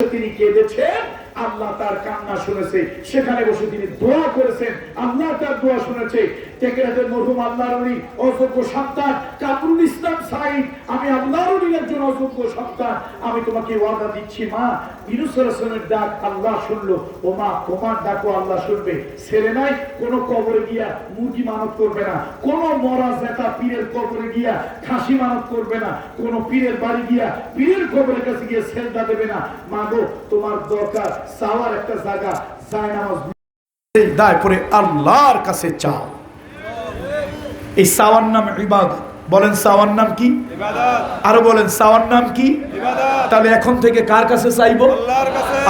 তিনি কেঁদেছেন? আল্লাহ তার কান্না শুনেছে। সেখানে বসে তিনি দোয়া করেছেন। আল্লাহ তার দোয়া শুনেছে। কোন কবরে মুরগি মানত করবে না। কোন মরা জেতা পীরের কবরে গিয়া খাসি মানত করবে না। কোন পীরের বাড়ি গিয়া পীরের কবরের কাছে গিয়ে সেজদা দেবে না। মা গো, তোমার দরকার চাওয়ার একটা জায়গা যায় নামাজ। দায় পরে আল্লাহর কাছে চাও। এই সাওয়ার নাম ইবাদত। বলেন সাওয়ার নাম কি? আরও বলেন সাওয়ার নাম কি? তাহলে এখন থেকে কার কাছে চাইব?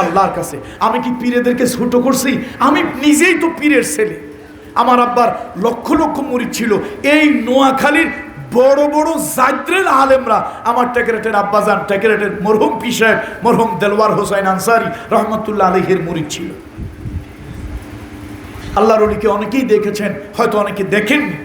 আল্লাহর কাছে। আমি কি পীরেদেরকে ছোট করছি? আমি নিজেই তো পীরের ছেলে। আমার আব্বার লক্ষ লক্ষ মুরিদ ছিল। এই নোয়াখালীর বড় বড় জাদ্রের আলেমরা আমার টেকেরেটের আব্বাজান, টেকেরেটের মরহুম পি সাহেব, মরহুম দেলওয়ার হোসাইন আনসারি রহমতুল্লাহ আলহের মুরিদ ছিল। আল্লাহর অনেকেই দেখেছেন, হয়তো অনেকে দেখেননি,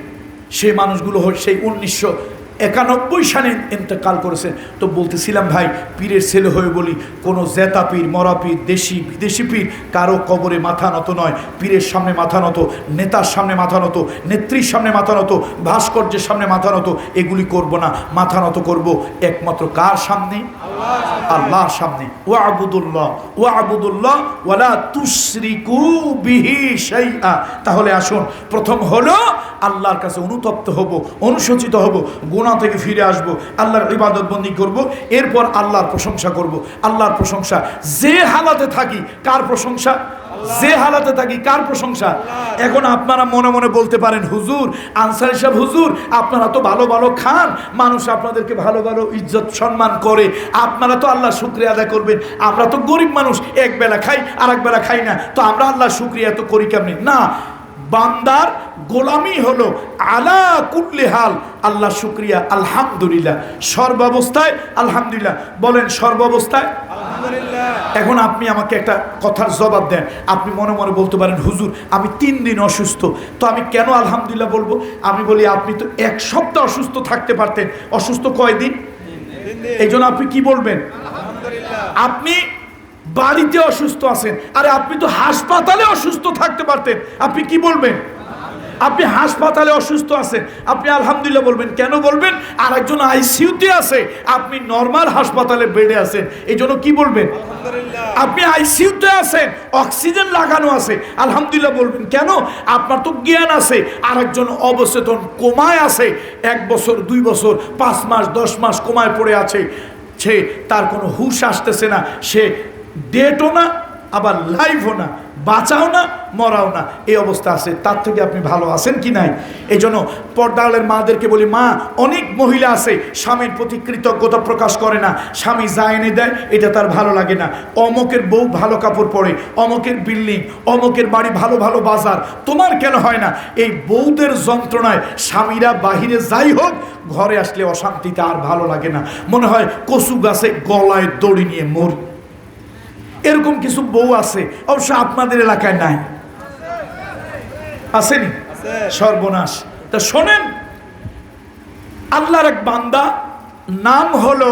সেই মানুষগুলো সেই উনিশশো একানব্বই সালে ইন্তেকাল করেছে। তো বলতেছিলাম, ভাই, পীরের ছেলে হয়ে বলি, কোনো জেতা পীর, মরা পীর, দেশি, বিদেশি পীর, কারও কবরে মাথা নত নয়। পীরের সামনে মাথা নত, নেতার সামনে মাথা নত, নেত্রীর সামনে মাথা নত, ভাস্কর্যের সামনে মাথা নত, এগুলি করব না, মাথা নত করব একমাত্র কার সামনে? আল্লাহর সামনে। ও আবুদুল্লাহ ও আবুদুল্লাহ ওয়ালা তুশরিকু বিহি শাইআ। তাহলে আসুন, প্রথম হলো আল্লাহর কাছে অনুতপ্ত হব অনুশোচিত হব গোনা থেকে ফিরে আসব আল্লাহর ইবাদত বন্দি করব এরপর আল্লাহর প্রশংসা করব। আল্লাহর প্রশংসা যে হালাতে থাকি কার প্রশংসা? যে হালাতে থাকি কার প্রশংসা? এখন আপনারা মনে মনে বলতে পারেন হুজুর আনসারি সাহেব হুজুর আপনারা তো ভালো ভালো খান মানুষ আপনাদেরকে ভালো ভালো ইজ্জত সম্মান করে আপনারা তো আল্লাহ শুক্রিয়া আদায় করবেন আমরা তো গরিব মানুষ এক বেলা খাই আর এক বেলা খাই না তো আমরা আল্লাহ শুক্রিয়া তো করি কেমনি? না বান্দার গোলামি হলো আলা কুল্লি হাল আল্লাহ শুক্রিয়া আলহামদুলিল্লাহ সর্বাবস্থায় আলহামদুলিল্লাহ বলেন সর্বাবস্থায় এখন আপনি আমাকে একটা কথার জবাব দেন আপনি মনে মনে বলতে পারেন হুজুর আমি তিন দিন অসুস্থ তো আমি কেন আলহামদুলিল্লাহ বলব? আমি বলি আপনি তো এক সপ্তাহ অসুস্থ থাকতে পারতেন অসুস্থ কয়দিন? এই জন্য আপনি কি বলবেন? আপনি বাড়িতে অসুস্থ আছেন। আরে আপনি তো হাসপাতালে অসুস্থ থাকতে পারতেন। আপনি কি বলবেন? আপনি হাসপাতালে অসুস্থ আছেন। আপনি আলহামদুলিল্লাহ বলবেন। কেন বলবেন? আর একজন আইসিইউতে আছে। আপনি নর্মাল হাসপাতালে বেডে আছেন। এই জন্য কি বলবেন? আপনি আইসিইউতে আছেন। অক্সিজেন লাগানো আছে। আলহামদুলিল্লাহ বলবেন। কেন? আপনার তো জ্ঞান আছে। আর একজন অবচেতন কোমায় আছে। এক বছর দুই বছর পাঁচ মাস দশ মাস কোমায় পড়ে আছে। সে তার কোনো হুশ আসতেছে না। সে ডেটও না, আবার লাইভও না, বাঁচাও না, মরাও না। এই অবস্থা আছে। তার থেকে আপনি ভালো আছেন কি নাই? এই জন্য পর্দালের মাদেরকে বলি, মা, অনেক মহিলা আছে, স্বামীর প্রতি কৃতজ্ঞতা প্রকাশ করে না। স্বামী যা এনে দেয়, এটা তার ভালো লাগে না। অমকের বউ ভালো কাপড় পরে, অমকের বিল্ডিং, অমকের বাড়ি ভালো ভালো বাজার, তোমার কেন হয় না? এই বউদের যন্ত্রণায় স্বামীরা বাহিরে যাই হোক, ঘরে আসলে অশান্তিতে আর ভালো লাগে না। মনে হয় কচু গাছে গলায় দড়ি নিয়ে মরি এরকম কিছু বউ আছে, অবশ্য আপনাদের এলাকায় নাই। আসেনি? সর্বনাশ। তা শোনেন, আল্লাহর এক বান্দা, নাম হলো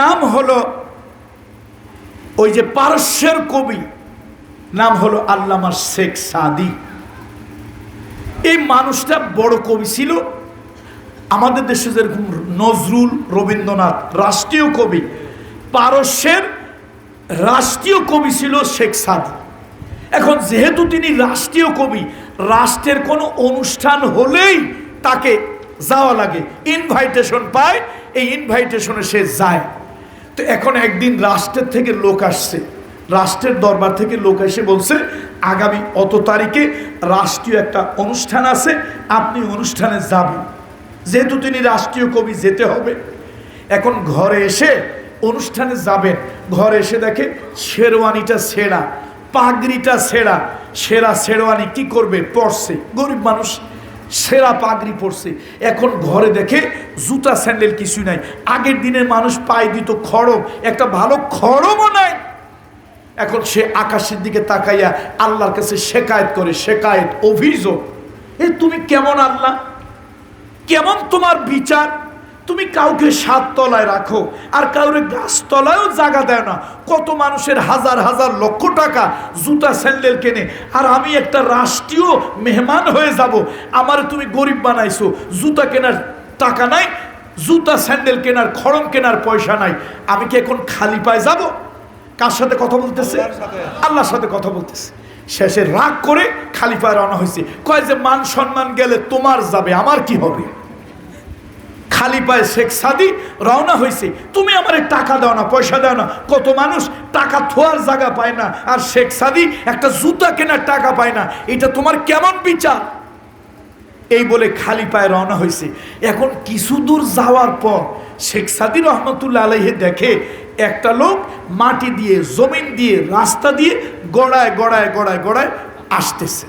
নাম হলো ওই যে পারস্যের কবি, নাম হলো আল্লামা শেখ সাদি। এই মানুষটা বড় কবি ছিল। আমাদের দেশে যেরকম নজরুল রবীন্দ্রনাথ, রাষ্ট্রীয় কবি, পারস্যের রাষ্ট্রীয় কবি ছিল শেখ সাদি। এখন যেহেতু তিনি রাষ্ট্রীয় কবি, রাষ্ট্রের কোনো অনুষ্ঠান হলেই তাকে যাওয়া লাগে। ইনভাইটেশন পায়, এই ইনভাইটেশনে সে যায়। তো এখন একদিন রাষ্ট্রের থেকে লোক আসছে। রাষ্ট্রের দরবার থেকে লোক এসে বলছে, আগামী অত তারিখে রাষ্ট্রীয় একটা অনুষ্ঠান আছে, আপনি অনুষ্ঠানে যাবেন। যেহেতু তিনি রাষ্ট্রীয় কবি, যেতে হবে। এখন ঘরে এসে অনুষ্ঠানে যাবেন, ঘরে এসে দেখে শেরওয়ানিটা ছেঁড়া, পাগড়িটা ছেঁড়া সেরা শেরওয়ানি কি করবে? পড়ছে, গরিব মানুষ সেরা পাগড়ি পড়ছে। এখন ঘরে দেখে জুতা, স্যান্ডেল কিছুই নাই। আগের দিনের মানুষ পায়ে দিত খড়ম, একটা ভালো খড়মও নাই। এখন সে আকাশের দিকে তাকাইয়া আল্লাহর কাছে শেকায়ত করে, শেকায়ত অভিযোগ। এ তুমি কেমন আল্লাহ? কেমন তোমার বিচার? তুমি কাউকে সাত তলায় রাখো আর কাউরে গাছ তলায়ও জায়গা দেয় না। কত মানুষের হাজার হাজার লক্ষ টাকা জুতা স্যান্ডেল কেনে। আর আমি একটা রাষ্ট্রীয় মেহমান হয়ে যাব। আমার তুমি গরিব বানাইছো। জুতা কেনার টাকা নাই জুতা স্যান্ডেল কেনার খড়ম কেনার পয়সা নাই। আমি কি এখন খালি পায়ে যাব? কার সাথে কথা বলতেছে? আল্লাহর সাথে। কথা বলতেছে। শেষে রাগ করে খালি পায়ে রওনা হয়েছে। কয় যে মান সম্মান গেলে তোমার যাবে আমার কি হবে? খালি পায়ে শেখ সাদি রওনা হয়েছে তুমি আমার টাকা দাও না, পয়সা দাও না। কত মানুষ টাকা থোয়ার জায়গা পায় না, আর শেখ সাদি একটা জুতা কেনার টাকা পায় না। এটা তোমার কেমন বিচার? এই বলে খালি পায়ে রওনা হয়েছে এখন কিছু দূর যাওয়ার পর শেখ সাদি রহমতুল্লাহ আলহে দেখে একটা লোক মাটি দিয়ে, জমিন দিয়ে, রাস্তা দিয়ে গড়ায় গড়ায় গড়ায় গড়ায় আসতেছে।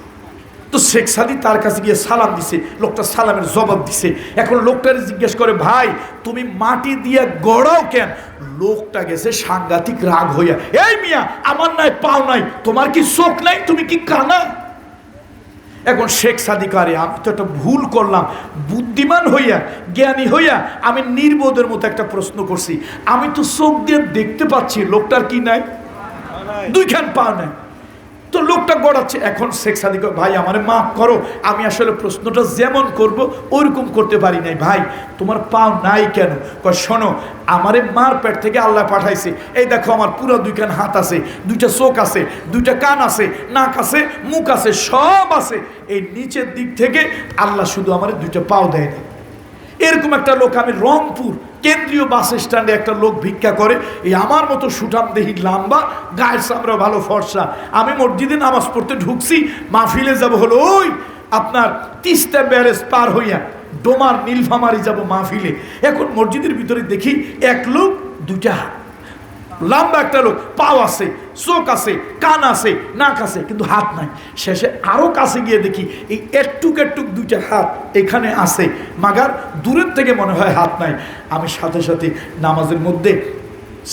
তো শেখ সাদি তার কাছে গিয়ে সালাম দিছে, লোকটা সালামের জবাব দিছে। এখন লোকটার জিজ্ঞেস করে, ভাই, তুমি মাটি দিয়ে গড়াও কেন? লোকটা গেছে সাংঘাতিক রাগ হইয়া, এই মিয়া, আমার নাই, পাও নাই, তোমার কি চোখ নাই? তুমি কি কানা? এখন শেখ সাদিকারে আমি তো একটা ভুল করলাম। বুদ্ধিমান হইয়া, জ্ঞানী হইয়া, আমি নির্বোধের মতো একটা প্রশ্ন করছি। আমি তো চোখ দিয়ে দেখতে পাচ্ছি, লোকটার কি নাই? দুইখান পা নাই। তো লোকটা গড়াচ্ছে। এখন শেখ সাদিক, ভাই, আমার মাফ করো, আমি আসলে প্রশ্নটা যেমন করব, ওইরকম করতে পারি নাই। ভাই, তোমার পাও নাই কেন? কয়, শোনো, আমারে মার পেট থেকে আল্লাহ পাঠাইছে। এই দেখো, আমার পুরো দুইখান হাত আছে, দুইটা চোখ আছে, দুইটা কান আছে, নাক আছে, মুখ আছে, সব আছে। এই নিচের দিক থেকে আল্লাহ শুধু আমার দুইটা পাও দেয় এরকম একটা লোক আমি রংপুর কেন্দ্রীয় বাস স্ট্যান্ডে একটা লোক ভিক্ষা করে এই আমার মতো সুঠাম দেহি লাম্বা, গায়ের চামড়া ভালো ফর্সা, আমি মসজিদে নামাজ পড়তে ঢুকছি, মাহফিলে যাব হলো ওই আপনার তিস্তা ব্যারেজ পার হইয়া ডোমার, নীলফামারি যাব মাহফিলে। এখন মসজিদের ভিতরে দেখি এক লোক দুটা হাত। লম্বা একটা লোক, পাও আছে, চোখ আছে, কান আছে, নাক আছে, কিন্তু হাত নাই। শেষে আরও কাছে গিয়ে দেখি এই একটুক একটুক দুইটা হাত এখানে আছে। মাগার দূরের থেকে মনে হয় হাত নাই। আমি সাথে সাথে নামাজের মধ্যে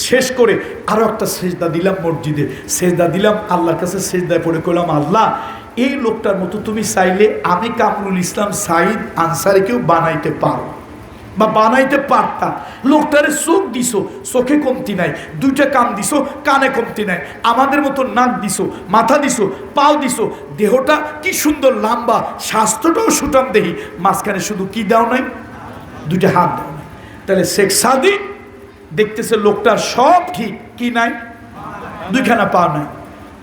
শেষ করে আরও একটা সেজদা দিলাম মসজিদে। সেজদা দিলাম, আল্লাহর কাছে সেজদায় পড়ে করলাম আল্লাহ, এই লোকটার মতো তুমি চাইলে আমি কামরুল ইসলাম সাইদ আনসারিকেও বানাইতে পারো। বা বানাইতে পারতাম। লোকটারে চোখ দিছো, চোখে কমতি নাই, দুইটা কান দিছো, কানে কমতি নাই, আমাদের মতো নাক দিছো, মাথা দিছো, পাও দিছো, দেহটা কি সুন্দর লম্বা, স্বাস্থ্যটাও সুটাম দেহি, মাঝখানে শুধু কি দাও নাই? দুইটা হাত দাও নাই। তাহলে শেখ সাদি দেখতেছে লোকটার সব ঠিক, কি নাই? দুইখানা পা নাই।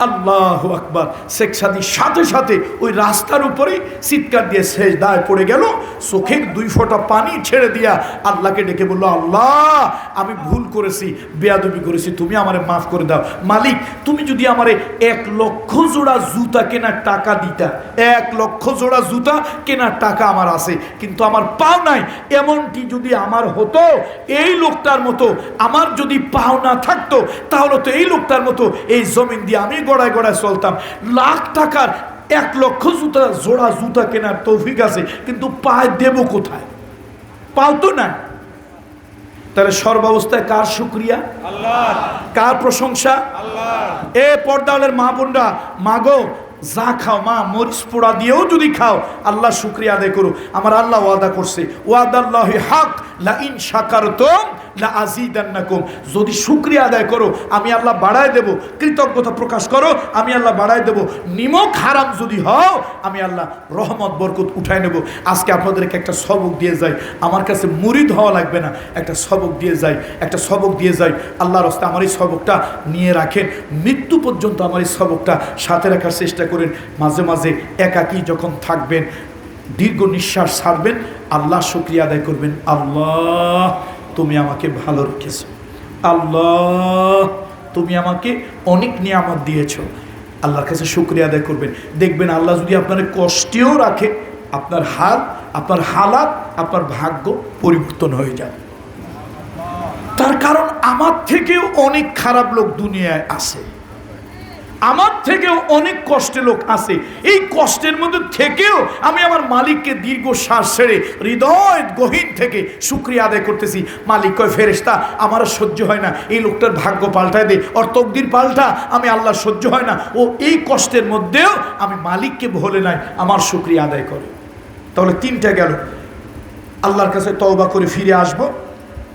আল্লাহ আকবার। শেখ সাদি সাথে সাথে ওই রাস্তার উপরে চিৎকার দিয়ে শেষ দায় পড়ে গেল। চোখের দুই ফোঁটা পানি ছেড়ে দিয়া আল্লাহকে ডেকে বলল, আল্লাহ, আমি ভুল করেছি, বেয়াদবি করেছি, তুমি আমারে মাফ করে দাও। মালিক, তুমি যদি আমারে এক লক্ষ জোড়া জুতা কেনার টাকা দিতা, এক লক্ষ জোড়া জুতা কেনার টাকা আমার আছে, কিন্তু আমার পাও নাই, এমনটি যদি আমার হতো, এই লোকটার মতো, আমার যদি পাও না থাকতো, তাহলে তো এই লোকটার মতো, এই জমিন দিয়ে আমি গড়ায় গড়ায় চলতাম। লাখ টাকার এক লক্ষ জুতা জোড়া জুতা কেনার তৌফিক আছে কিন্তু পায় দেব কোথায়? পাও তো না তাহলে সর্বাবস্থায় কার শুক্রিয়া? কার প্রশংসা? এ পর্দালের মা বোনরা মাগো যা খাও মা মরিচ পোড়া দিয়েও যদি খাও আল্লাহ শুক্রিয়া আদায় করো আমার আল্লাহ ওয়াদা করছে ওয়াদাল্লাহ হাক লা ইন শাকারতুম লা আজিদান্নাকুম যদি শুক্রিয়া আদায় করো, আমি আল্লাহ বাড়ায় দেব। কৃতজ্ঞতা প্রকাশ করো, আমি আল্লাহ বাড়ায় দেব। নিমক হারাম যদি হও, আমি আল্লাহ রহমত, বরকত উঠায় নেব। আজকে আপনাদেরকে একটা সবক দিয়ে যাই। আমার কাছে মুরিদ হওয়া লাগবে না। একটা সবক দিয়ে যাই। একটা সবক দিয়ে যাই। আল্লাহর রাস্তা আমার এই সবকটা নিয়ে রাখেন। মৃত্যু পর্যন্ত আমার এই সবকটা সাথে রাখার চেষ্টা করেন। মাঝে মাঝে একাকী যখন থাকবেন, দীর্ঘ নিঃশ্বাস ছাড়বেন, আল্লাহ শুক্রিয়া আদায় করবেন। আল্লাহ তুমি আমাকে ভালো রেখেছ। আল্লাহ, তুমি আমাকে অনেক নিয়ামত দিয়েছ। আল্লাহর কাছে শুক্রিয়া আদায় করবেন। দেখবেন আল্লাহ যদি আপনার কষ্টেও রাখে, আপনার হাত আপনার হালাত, আপনার ভাগ্য পরিবর্তন হয়ে যায়। তার কারণ আমার থেকেও অনেক খারাপ লোক দুনিয়ায় আছে। আমার থেকেও অনেক কষ্টে লোক আছে। এই কষ্টের মধ্যে থেকেও আমি আমার মালিককে দীর্ঘ শ্বাস ছেড়ে, হৃদয় গহীন থেকে শুক্রিয়া আদায় করতেছি। মালিক কয় ফেরেস্তা আমার সহ্য হয় না। এই লোকটার ভাগ্য পাল্টায় দে। ওর তকদির পাল্টা। আমি আল্লাহ সহ্য হয় না। ও এই কষ্টের মধ্যেও আমি মালিককে ভোলে নাই। আমার শুক্রিয়া আদায় করে। তাহলে তিনটা গেল। আল্লাহর কাছে তওবা করে ফিরে আসব।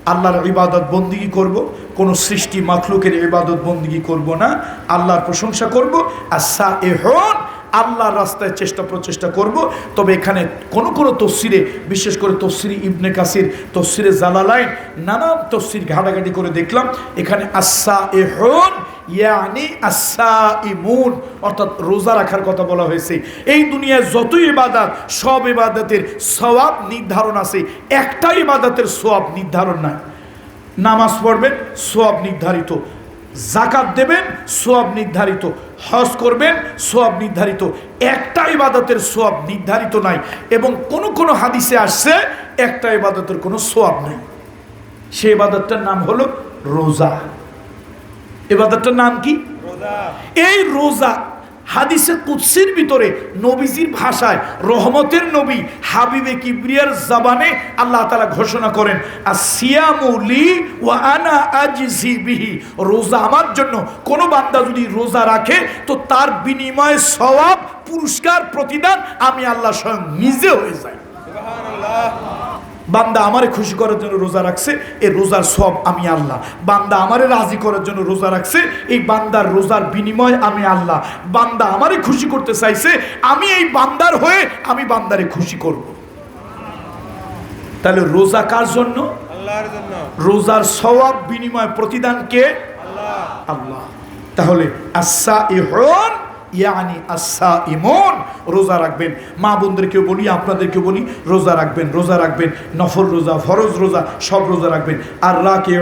আল্লাহর ইবাদত বন্দিগি করব, কোনো সৃষ্টি মাখলুকের ইবাদত বন্দিগি করব না। আল্লাহর প্রশংসা করব, আর সা এহন আল্লাহর রাস্তায় চেষ্টা প্রচেষ্টা করব। তবে এখানে কোন কোন তফসিরে, বিশেষ করে তফসিরি ইবনে কাসির, তফসিরে জালালাইন, নানান তফসির ঘাটাঘাটি করে দেখলাম। এখানে আসা এহন ইয়ানি আসা ইমুন অর্থাৎ রোজা রাখার কথা বলা হয়েছে। এই দুনিয়ায় যত ইবাদাত, সব ইবাদতের সওয়াব নির্ধারণ আছে। একটা ইবাদতের সওয়াব নির্ধারণ নাই। নামাজ পড়বেন সোয়াব নির্ধারিত। জাকাত দেবেন সোয়াব নির্ধারিত। হজ করবেন সোয়াব নির্ধারিত। একটা ইবাদতের সোয়াব নির্ধারিত নাই এবং কোন কোন হাদিসে আসছে একটা ইবাদতের কোনো সোয়াব নেই। সে ইবাদতটার নাম হলো রোজা। এবাদতটার নাম কি? এই রোজা হাদিসে কুৎসির ভিতরে নবীজির ভাষায় রহমতের নবী হাবিবে কিবরিয়ার জবানে আল্লাহ তালা ঘোষণা করেন আর সিয়ামুলি ও আনা আজিজি বিহি। রোজা আমার জন্য কোনো বান্দা যদি রোজা রাখে, তো তার বিনিময়ে সওয়াব, পুরস্কার, প্রতিদান আমি আল্লাহ স্বয়ং নিজে হয়ে যাই। বান্দা আমারে খুশি করার জন্য রোজা রাখছে এই রোজার সব আমি আল্লাহ। বান্দা আমারে রাজি করার জন্য রোজা রাখছে এই বান্দার রোজার বিনিময় আমি আল্লাহ। বান্দা আমারে খুশি করতে চাইছে আমি এই বান্দার হয়ে আমি বান্দারে খুশি করব। তাহলে রোজা কার জন্য? রোজার সওয়াব বিনিময় প্রতিদান কে? আল্লাহ। আল্লাহ। তাহলে আসা ইহন ইয়ানি আসা ইমন রোজা রাখবেন। মা বোনদেরকেও বলি, আপনাদেরকেও বলি, রোজা রাখবেন রোজা রাখবেন। নফর রোজা, ফরজ রোজা, সব রোজা রাখবেন। আর রাকে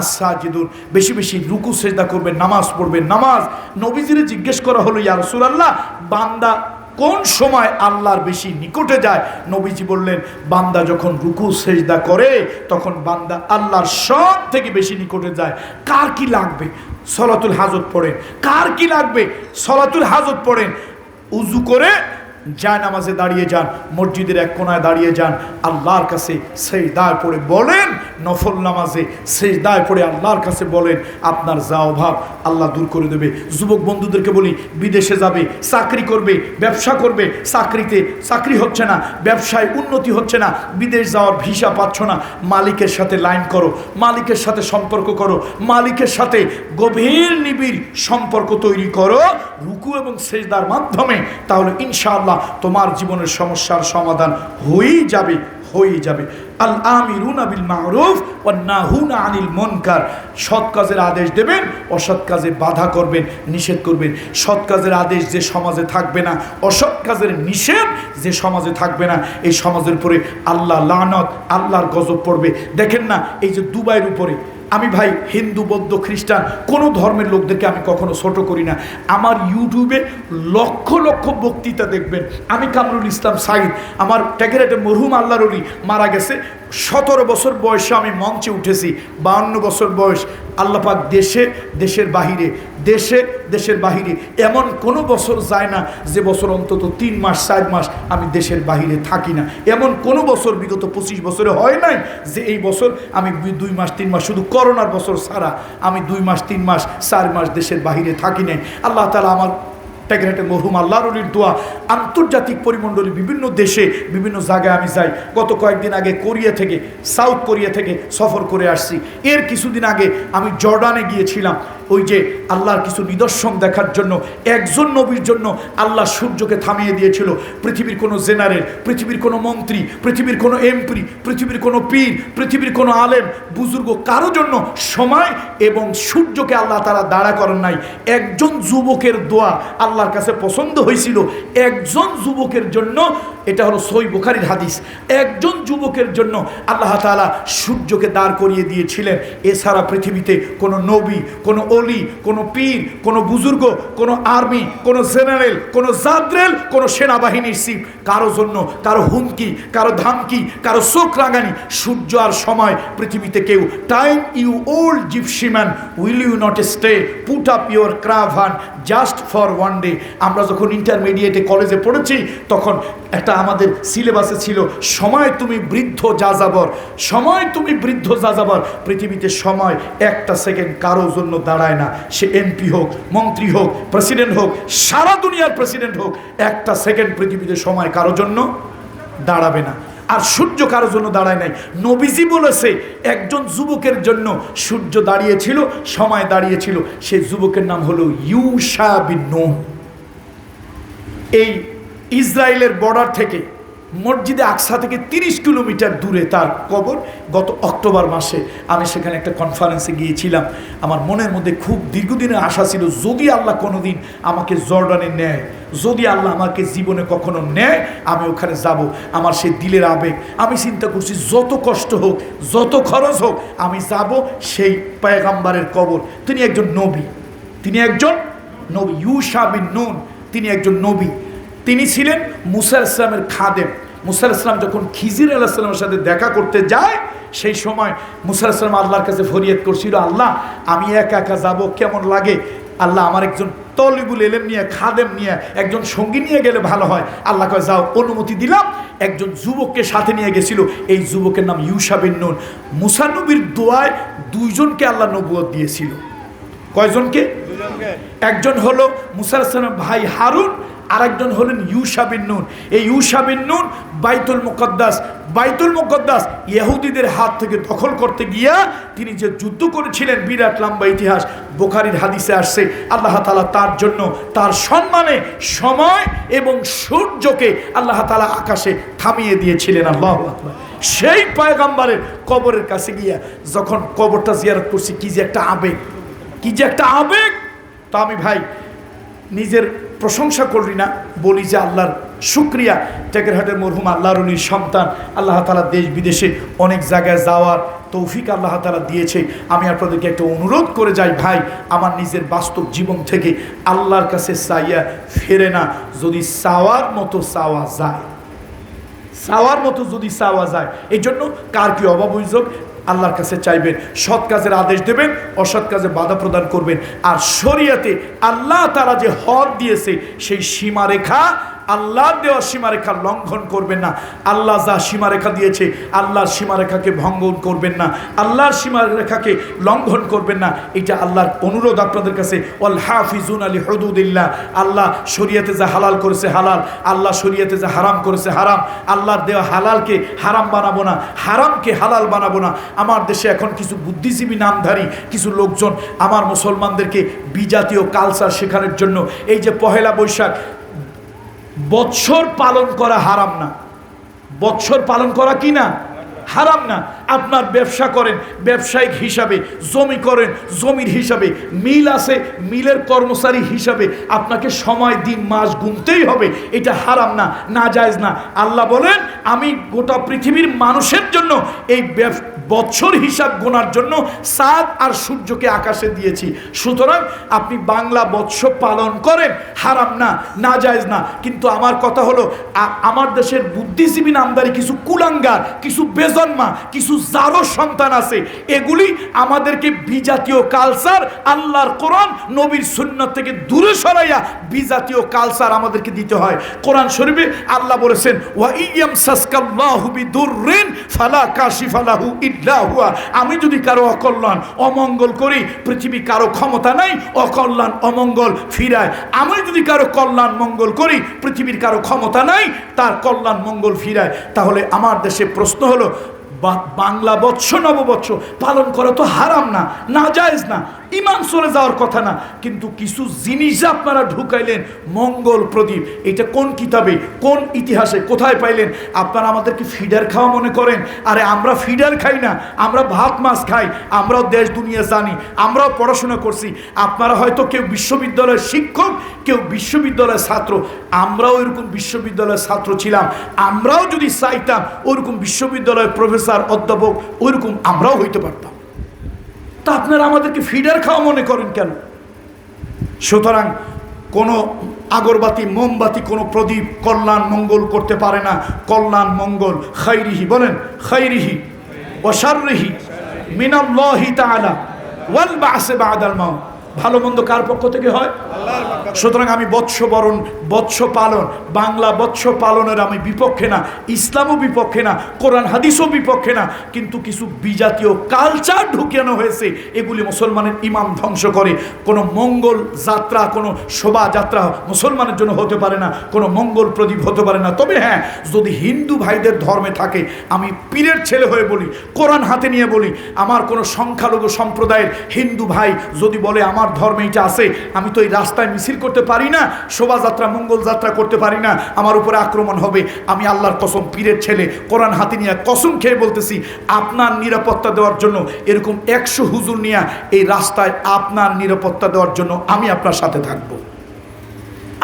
আসাজিদুন বেশি বেশি রুকু, সেজদা করবেন, নামাজ পড়বেন, নামাজ। নবীজিরে জিজ্ঞেস করা হলো ইয়ারসুল আল্লাহ বান্দা কোন সময় আল্লাহর বেশি নিকটে যায়? নবীজি বললেন, বান্দা যখন রুকু, সেজদা করে, তখন বান্দা আল্লাহর সব থেকে বেশি নিকটে যায়। কার কি লাগবে? সলাতুল হাজত পড়েন। কার কি লাগবে? সলাতুল হাজত পড়েন। উজু করে যায় নামাজে দাঁড়িয়ে যান, মসজিদের এক কোনায় দাঁড়িয়ে যান, আল্লাহর কাছে সেই দায় পড়ে বলেন, নফল নামাজে সেই দায় পড়ে আল্লাহর কাছে বলেন, আপনার যা অভাব আল্লাহ দূর করে দেবে। যুবক বন্ধুদেরকে বলি, বিদেশে যাবে, চাকরি করবে, ব্যবসা করবে, চাকরিতে চাকরি হচ্ছে না, ব্যবসায় উন্নতি হচ্ছে না, বিদেশ যাওয়ার ভিসা পাচ্ছ না, মালিকের সাথে লাইন করো, মালিকের সাথে সম্পর্ক করো, মালিকের সাথে গভীর নিবিড় সম্পর্ক তৈরি করো, রুকু এবং সেজদার মাধ্যমে, তাহলে ইনশাআল্লাহ তোমার জীবনের সমস্যার সমাধান হয়েই যাবে হয়েই যাবে। আল আমিরুনা বিল মারুফ ও নাহুনা আনিল মনকার। সৎ কাজের আদেশ দেবেন, অসৎ কাজে বাধা করবেন, নিষেধ করবেন। সৎ কাজের আদেশ যে সমাজে থাকবে না, অসৎ কাজের নিষেধ যে সমাজে থাকবে না, এই সমাজের উপরে আল্লাহ লানত, আল্লাহর গজব পড়বে। দেখেন না, এই যে দুবাইয়ের উপরে আমি ভাই হিন্দু, বৌদ্ধ, খ্রিস্টান, কোনো ধর্মের লোকদেরকে আমি কখনো ছোট করি না। আমার ইউটিউবে লক্ষ লক্ষ বক্তৃতা দেখবেন। আমি কামরুল ইসলাম সাইদ আমার ট্যাগেরাটে মরহুম আল্লাহর মারা গেছে। সতেরো বছর বয়সে আমি মঞ্চে উঠেছি। বাহান্ন বছর বয়স। আল্লাপাক দেশে, দেশের বাহিরে, দেশে, দেশের বাহিরে এমন কোনো বছর যায় না যে বছর অন্তত তিন মাস, চার মাস আমি দেশের বাহিরে থাকি না। এমন কোনো বছর বিগত পঁচিশ বছরে হয় নাই যে এই বছর আমি দুই- মাস, তিন মাস শুধু করোনার বছর ছাড়া আমি দুই মাস, তিন মাস, চার মাস দেশের বাহিরে থাকি নাই। আল্লাহ তালা আমার ট্যাগরাটে মরহুম আল্লাহরুলির দোয়া। আন্তর্জাতিক পরিমণ্ডলী বিভিন্ন দেশে, বিভিন্ন জায়গায় আমি যাই। গত কয়েকদিন আগে কোরিয়া থেকে, সাউথ কোরিয়া থেকে সফর করে আসছি। এর কিছুদিন আগে আমি জর্ডানে গিয়েছিলাম। ওই যে আল্লাহর কিছু নিদর্শন দেখার জন্য, একজন নবীর জন্য আল্লাহ সূর্যকে থামিয়ে দিয়েছিল। পৃথিবীর কোনো জেনারেল, পৃথিবীর কোনো মন্ত্রী, পৃথিবীর কোনো এমপি, পৃথিবীর কোনো পীর, পৃথিবীর কোনো আলেম বুজুর্গ কারও জন্য সময় এবং সূর্যকে আল্লাহ তারা দাঁড়া করেন নাই। একজন যুবকের দোয়া আল্লাহর কাছে পছন্দ হয়েছিল। একজন যুবকের জন্য এটা হলো সই বুখারির হাদিস। একজন যুবকের জন্য আল্লাহ তাআলা সূর্যকে দাঁড় করিয়ে দিয়েছিলেন। এছাড়া পৃথিবীতে কোনো নবী, কোনো অলি কোনো পীর, কোনো বুজুর্গ, কোনো আর্মি, কোনো জেনারেল, কোনো জাদ্রেল, কোনো সেনাবাহিনীর সিপ কারও জন্য কারও হুমকি, কারও ধামকি, কারও চোখ রাঙানি, সূর্য আর সময় পৃথিবীতে কেউ। Time you old gypsy man will you not stay put up your caravan just for one day আমরা যখন ইন্টারমিডিয়েটে কলেজে পড়েছি, তখন একটা আমাদের সিলেবাসে ছিল, সময় তুমি বৃদ্ধ যাযাবর, সময় তুমি বৃদ্ধ যাযাবর। পৃথিবীতে সময় একটা সেকেন্ড কারও জন্য দাঁড়ায় না। সে এমপি হোক, মন্ত্রী হোক, প্রেসিডেন্ট হোক, সারা দুনিয়ার প্রেসিডেন্ট হোক, একটা সেকেন্ড পৃথিবীতে সময় কারও জন্য দাঁড়াবে না। আর সূর্য কারোর জন্য দাঁড়ায় নাই। নবীজি বলেছে, একজন যুবকের জন্য সূর্য দাঁড়িয়েছিল, সময় দাঁড়িয়েছিল। সেই যুবকের নাম হলো ইউসা বিন এই ইসরায়েলের বর্ডার থেকে, মসজিদে আকসা থেকে তিরিশ কিলোমিটার দূরে তার কবর। গত অক্টোবর মাসে আমি সেখানে একটা কনফারেন্সে গিয়েছিলাম। আমার মনের মধ্যে খুব দীর্ঘদিনের আশা ছিল, যদি আল্লাহ কোনোদিন আমাকে জর্ডানে নেয়, যদি আল্লাহ আমাকে জীবনে কখনো নেয়, আমি ওখানে যাব। আমার সেই দিলের আবেগ, আমি চিন্তা করছি, যত কষ্ট হোক, যত খরচ হোক, আমি যাব সেই পায়গাম্বারের কবর। তিনি একজন নবী। তিনি একজন নবী। ইউসা বিন নুন। তিনি একজন নবী। তিনি ছিলেন মুসা ইসলামের খাদেম। মুসা ইসলাম যখন খিজির আল্লাহ সাল্লামের সাথে দেখা করতে যায় সেই সময় মুসা ইসলাম আল্লাহর কাছে ফরিয়াদ করছিল আল্লাহ আমি একা একা যাব কেমন লাগে? আল্লাহ আমার একজন তলিবুল এলেম নিয়ে খাদেম নিয়ে একজন সঙ্গী নিয়ে গেলে ভালো হয়। আল্লাহ কয় যাও অনুমতি দিলাম একজন যুবককে সাথে নিয়ে গেছিল এই যুবকের নাম ইউসা বিন নুন। মুসানবীর দোয়ায় দুইজনকে আল্লাহ নবুয়ত দিয়েছিল। কয়জনকে? একজন হলো মুসার ভাই হারুন আরেকজন হলেন ইউসাবিন নুন। এই ইউসাবিন নুন বাইতুল মুকদ্দাস। বাইতুল মুকদ্দাস ইহুদিদের হাত থেকে দখল করতে গিয়া তিনি যে যুদ্ধ করেছিলেন, বিরাট লম্বা ইতিহাস বোখারির হাদিসে আসছে, আল্লাহ তালা তার জন্য তার সম্মানে সময় এবং সূর্যকে আল্লাহ তালা আকাশে থামিয়ে দিয়েছিলেন। আল্লাহ। সেই পয়গাম্বারের কবরের কাছে গিয়া যখন কবরটা জিয়ারত করছি, কি যে একটা আবেগ, কি যে একটা আবেগ। তো আমি ভাই নিজের প্রশংসা করি না, বলি যে আল্লাহর শুক্রিয়া। টেকেরহাটের মরহুম আল্লাহর উনির সন্তান, আল্লাহ তালা দেশ বিদেশে অনেক জায়গায় যাওয়ার তৌফিক আল্লাহ তালা দিয়েছে। আমি আপনাদেরকে একটা অনুরোধ করে যাই, ভাই, আমার নিজের বাস্তব জীবন থেকে আল্লাহর কাছে চাইয়া ফেরে না, যদি চাওয়ার মতো চাওয়া যায়। চাওয়ার মতো যদি চাওয়া যায়, এই জন্য কার কি অভাব অভিযোগ আল্লাহর কাছে চাইবেন, সৎ কাজের আদেশ দেবেন, অসৎ কাজে বাধা প্রদান করবেন। আর শরিয়াতে আল্লাহ তারা যে হক দিয়েছে, সেই সীমারেখা আল্লাহর দেওয়া সীমারেখা লঙ্ঘন করবেন না। আল্লাহ যা সীমারেখা দিয়েছে, আল্লাহর সীমারেখাকে ভঙ্গন করবেন না। আল্লাহর সীমারেখাকে লঙ্ঘন করবেন না। এটা আল্লাহর অনুরোধ আপনাদের কাছে। ওয়াল হাফিজুন আলী হদুদিল্লাহ আল্লাহ শরিয়াতে যা হালাল করেছে হালাল, আল্লাহ শরিয়াতে যা হারাম করেছে হারাম। আল্লাহর দেওয়া হালালকে হারাম বানাবো না, হারামকে হালাল বানাবো না। আমার দেশে এখন কিছু বুদ্ধিজীবী নামধারী, কিছু লোকজন আমার মুসলমানদেরকে বিজাতীয় কালচার শেখানোর জন্য। এই যে পহেলা বৈশাখ বৎসর পালন করা হারাম না। বৎসর পালন করা কি না? হারাম না। আপনার ব্যবসা করেন, ব্যবসায়িক হিসাবে, জমি করেন, জমির হিসাবে, মিল আছে, মিলের কর্মচারী হিসাবে, আপনাকে সময়, দিন, মাস গুনতেই হবে। এটা হারাম না না জায়জ না। আল্লাহ বলেন, আমি গোটা পৃথিবীর মানুষের জন্য এই বৎসর হিসাব গোনার জন্য সাদ আর সূর্যকে আকাশে দিয়েছি। সুতরাং আপনি বাংলা বৎসর পালন করেন, হারাম না না জায়জ না। কিন্তু আমার কথা হলো আমার দেশের বুদ্ধিজীবী নামদারি কিছু কুলাঙ্গার, কিছু বেজন্মা, কিছু জারো সন্তান আছে। এগুলি আমাদেরকে বিজাতীয় কালচার আল্লাহর কোরআন, নবীর সুন্নত থেকে দূরে সরাইয়া বিজাতীয় কালচার আমাদেরকে দিতে হয়। কোরআন শরীফে আল্লাহ বলেছেন, ওয়া ইয়াম সাসকাল্লাহু বিদুররিন, ফালা কাশিফা লাহু হুয়া আমি যদি কারও অকল্যাণ, অমঙ্গল করি, পৃথিবী কারও ক্ষমতা নাই, অকল্যাণ, অমঙ্গল ফিরায়। আমি যদি কারও কল্যাণ, মঙ্গল করি, পৃথিবীর কারও ক্ষমতা নাই, তার কল্যাণ, মঙ্গল ফিরায়। তাহলে আমার দেশে প্রশ্ন হলো বাংলা বৎস, নববৎস পালন করা তো হারাম না না জায়েজ না। ইমান চলে যাওয়ার কথা না, কিন্তু কিছু জিনিস আপনারা ঢুকাইলেন মঙ্গল প্রদীপ। এটা কোন কিতাবে, কোন ইতিহাসে, কোথায় পাইলেন? আপনারা আমাদেরকে ফিডার খাওয়া মনে করেন? আরে আমরা ফিডার খাই না, আমরা ভাত মাছ খাই, আমরাও দেশ দুনিয়া জানি, আমরাও পড়াশোনা করছি। আপনারা হয়তো কেউ বিশ্ববিদ্যালয়ের শিক্ষক, কেউ বিশ্ববিদ্যালয়ের ছাত্র। আমরাও এরকম বিশ্ববিদ্যালয়ের ছাত্র ছিলাম। আমরাও যদি চাইতাম, ওরকম বিশ্ববিদ্যালয়ের প্রফেসর, অধ্যাপক ওইরকম আমরাও হইতে পারতাম। তা আপনারা আমাদেরকে ফিডার খাওয়া মনে করেন কেন? সুতরাং কোনো আগরবাতি, মোমবাতি, কোনো প্রদীপ কল্যাণ মঙ্গল করতে পারে না। কল্যাণ মঙ্গল খৈরিহি বলেন খৈরিহি ওয়াশাররিহি মিনাল্লাহি তালা ওয়াল বাসে বাদাল মাউত। ভালো মন্দ কার পক্ষ থেকে হয়? সুতরাং আমি বৎস বরণ বৎস পালন বাংলা বৎস পালনের আমি বিপক্ষে না, ইসলামও বিপক্ষে না, কোরআন হাদিসও বিপক্ষে না, কিন্তু কিছু বিজাতীয় কালচার ঢুকানো হয়েছে, এগুলি মুসলমানের ইমাম ধ্বংস করে। কোনো মঙ্গল যাত্রা, কোনো শোভাযাত্রা মুসলমানের জন্য হতে পারে না, কোনো মঙ্গল প্রদীপ হতে পারে না। তবে হ্যাঁ যদি হিন্দু ভাইদের ধর্মে থাকে, আমি পীরের ছেলে হয়ে বলি, কোরআন হাতে নিয়ে বলি, আমার কোনো সংখ্যালঘু সম্প্রদায়ের হিন্দু ভাই যদি বলে, আমার ধর্মে এটা আছে, আমি তো এই রাস্তায় মিছিল করতে পারি না, শোভাযাত্রা, মঙ্গলযাত্রা করতে পারি না, আমার উপরে আক্রমণ হবে। আমি আল্লাহর কসম, পীরের ছেলে, কোরআন হাতি নিয়ে কসম খেয়ে বলতেছি, আপনার নিরাপত্তা দেওয়ার জন্য এরকম একশো হুজুর নিয়ে এই রাস্তায় আপনার নিরাপত্তা দেওয়ার জন্য আমি আপনার সাথে থাকব।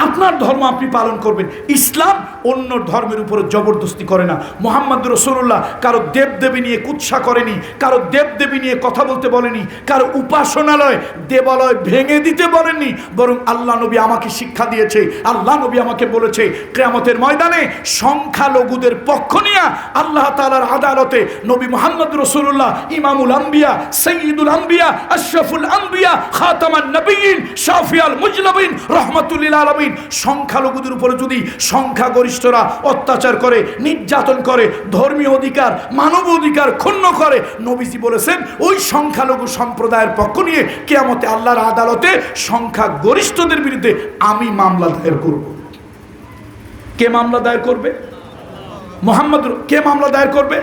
আপনার ধর্ম আপনি পালন করবেন। ইসলাম অন্য ধর্মের উপরে জবরদস্তি করে না। মোহাম্মদ রসুল্লাহ কারও দেবদেবী নিয়ে কুৎসা করেনি, কারও দেবদেবী নিয়ে কথা বলতে বলেনি, কারও উপাসনালয়, দেবালয় ভেঙে দিতে বলেননি, বরং আল্লাহ নবী আমাকে শিক্ষা দিয়েছে, আল্লাহ নবী আমাকে বলেছে, কেয়ামতের ময়দানে সংখ্যালঘুদের পক্ষ নিয়ে আল্লাহ তালার আদালতে নবী মোহাম্মদ রসুল্লাহ ইমামুল আম্বিয়া সঈদুল আম্বিয়া আশরফুল আম্বিয়া খাতামান নবীন শাফিয়াল মুজলবিন রহমতুল্লিল আলমিন সংখ্যালঘুদের উপরে যদি সংখ্যাগরিষ্ঠরা অত্যাচার করে, নির্যাতন করে, ধর্মীয় অধিকার, মানব অধিকার ক্ষুণ্ণ করে, নবীজি বলেছেন, ওই সংখ্যালঘু সম্প্রদায়ের পক্ষ নিয়ে কেয়ামতে আল্লাহর আদালতে সংখ্যাগরিষ্ঠদের বিরুদ্ধে আমি মামলা দায়ের করব। কে মামলা দায়ের করবে? মোহাম্মদ কে মামলা দায়ের করবে?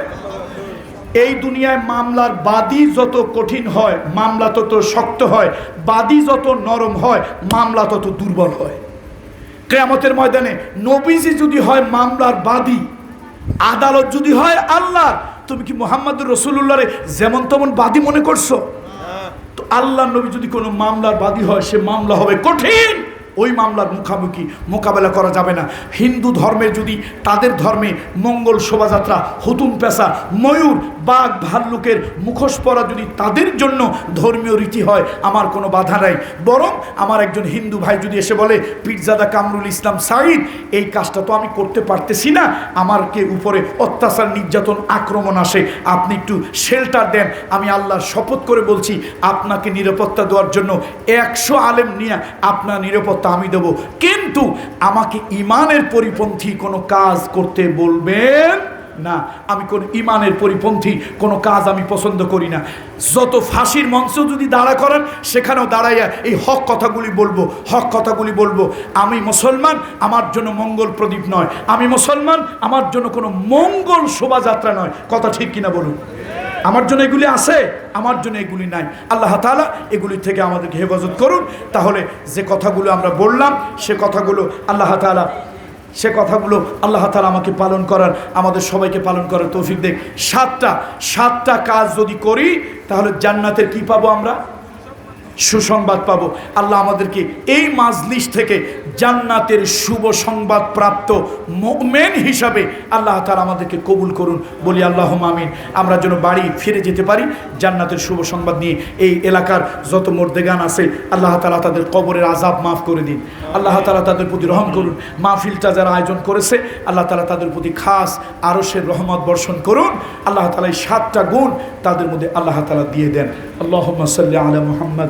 এই দুনিয়ায় মামলার বাদী যত কঠিন হয়, মামলা তত শক্ত হয়, বাদী যত নরম হয়, মামলা তত দুর্বল হয়। কেয়ামতের ময়দানে নবীজি যদি হয় মামলার বাদী, আদালত যদি হয় আল্লাহ তুমি কি মোহাম্মদ রসুল্লাহরে যেমন তেমন বাদী মনে করছ? তো আল্লাহ নবী যদি কোনো মামলার বাদী হয়, সে মামলা হবে কঠিন। ওই মামলার মুখামুখি মোকাবেলা করা যাবে না। হিন্দু ধর্মে যদি, তাদের ধর্মে মঙ্গল শোভাযাত্রা, হুতুম পেশা, ময়ূর বাঘ ভাল্লুকের মুখোশ পরা যদি তাদের জন্য ধর্মীয় রীতি হয়, আমার কোনো বাধা নাই। বরং আমার একজন হিন্দু ভাই যদি এসে বলে, পীরজাদা কামরুল ইসলাম সাঈদ, এই কাজটা তো আমি করতে পারতেছি না। আমারকে উপরে অত্যাচার, নির্যাতন, আক্রমণ আসে। আপনি একটু শেল্টার দেন। আমি আল্লাহর শপথ করে বলছি, আপনাকে নিরাপত্তা দেওয়ার জন্য একশো আলেম নিয়ে আপনার নিরাপত্তা আমি দেব। কিন্তু আমাকে ইমানের পরিপন্থী কোনো কাজ করতে বলবেন না, আমি কোন ইমানের পরিপন্থী, কোনো কাজ আমি পছন্দ করি না। যত ফাঁসির মঞ্চ যদি দাঁড়া করেন, সেখানেও দাঁড়াইয়া এই হক কথাগুলি বলব, হক কথাগুলি বলব। আমি মুসলমান, আমার জন্য মঙ্গল প্রদীপ নয়। আমি মুসলমান, আমার জন্য কোনো মঙ্গল শোভাযাত্রা নয়। কথা ঠিক কিনা বলুন? আমার জন্য এগুলি আছে, আমার জন্য এগুলি নাই। আল্লাহ তালা এগুলি থেকে আমাদেরকে হেফাজত করুন। তাহলে যে কথাগুলো আমরা বললাম, সে কথাগুলো আল্লাহ তালা সে কথাগুলো আল্লাহ তালা আমাকে পালন করার, আমাদের সবাইকে পালন করার তৌফিক দেখ সাতটা সাতটা কাজ যদি করি, তাহলে জান্নাতের কি পাবো আমরা? সুসংবাদ পাবো। আল্লাহ আমাদেরকে এই মাজলিস থেকে জান্নাতের শুভ সংবাদ প্রাপ্ত মোমেন হিসাবে আল্লাহ তালা আমাদেরকে কবুল করুন। বলি আল্লাহ মামিন আমরা যেন বাড়ি ফিরে যেতে পারি, জান্নাতের শুভ সংবাদ নিয়ে এই এলাকার যত মর্দেগান আছে, আল্লাহ তালা তাদের কবরের আজাব মাফ করে দিন। আল্লাহ তালা তাদের প্রতি রহম করুন। মাহফিলটা যারা আয়োজন করেছে, আল্লাহ তালা তাদের প্রতি খাস আরশের রহমত বর্ষণ করুন। আল্লাহ তালা এই সাতটা গুণ তাদের মধ্যে আল্লাহ তালা দিয়ে দেন। আল্লাহ সাল্লি আলা মুহাম্মদ